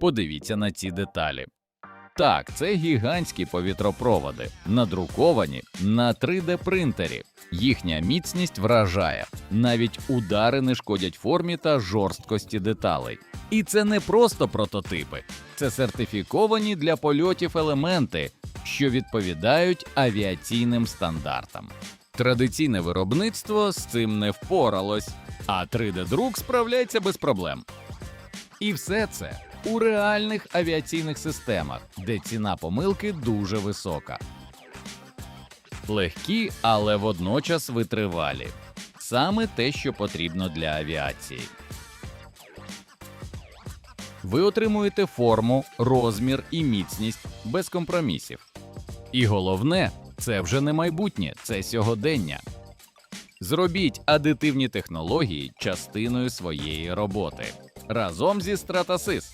Подивіться на ці деталі. Так, це гігантські повітропроводи, надруковані на 3D принтері. Їхня міцність вражає. Навіть удари не шкодять формі та жорсткості деталей. І це не просто прототипи, це сертифіковані для польотів елементи, що відповідають авіаційним стандартам. Традиційне виробництво з цим не впоралось, а 3D-друк справляється без проблем. І все це у реальних авіаційних системах, де ціна помилки дуже висока. Легкі, але водночас витривалі. Саме те, що потрібно для авіації. Ви отримуєте форму, розмір і міцність без компромісів. І головне, це вже не майбутнє, це сьогодення. Зробіть адитивні технології частиною своєї роботи разом зі Stratasys.